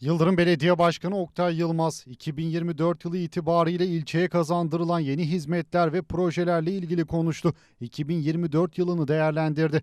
Yıldırım Belediye Başkanı Oktay Yılmaz, 2024 yılı itibariyle ilçeye kazandırılan yeni hizmetler ve projelerle ilgili konuştu. 2024 yılını değerlendirdi.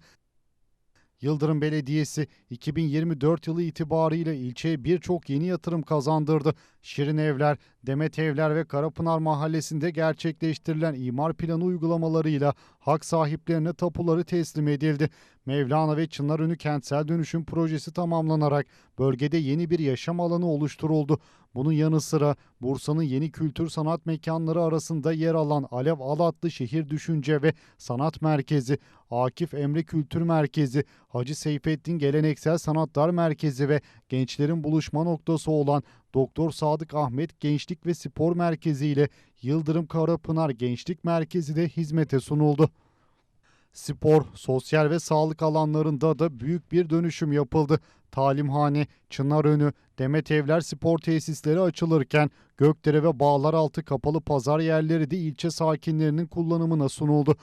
Yıldırım Belediyesi 2024 yılı itibariyle ilçeye birçok yeni yatırım kazandırdı. Şirin Evler, Demet Evler ve Karapınar Mahallesi'nde gerçekleştirilen imar planı uygulamalarıyla hak sahiplerine tapuları teslim edildi. Mevlana ve Çınarönü kentsel dönüşüm projesi tamamlanarak bölgede yeni bir yaşam alanı oluşturuldu. Bunun yanı sıra Bursa'nın yeni kültür sanat mekanları arasında yer alan Alev Alatlı Şehir Düşünce ve Sanat Merkezi, Akif Emre Kültür Merkezi, Hacı Seyfettin Geleneksel Sanatlar Merkezi ve gençlerin buluşma noktası olan Doktor Sadık Ahmet Gençlik ve Spor Merkezi ile Yıldırım Karapınar Gençlik Merkezi de hizmete sunuldu. Spor, sosyal ve sağlık alanlarında da büyük bir dönüşüm yapıldı. Talimhane, Çınarönü, Demet Evler spor tesisleri açılırken Gökdere ve Bağlaraltı kapalı pazar yerleri de ilçe sakinlerinin kullanımına sunuldu.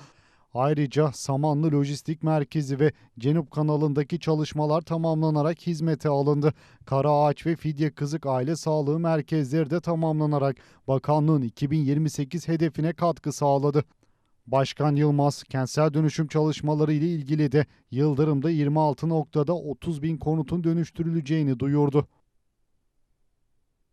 Ayrıca Samanlı Lojistik Merkezi ve Cenup kanalındaki çalışmalar tamamlanarak hizmete alındı. Karaağaç ve Fidye Kızık Aile Sağlığı Merkezleri de tamamlanarak bakanlığın 2028 hedefine katkı sağladı. Başkan Yılmaz kentsel dönüşüm çalışmaları ile ilgili de Yıldırım'da 26 noktada 30 bin konutun dönüştürüleceğini duyurdu.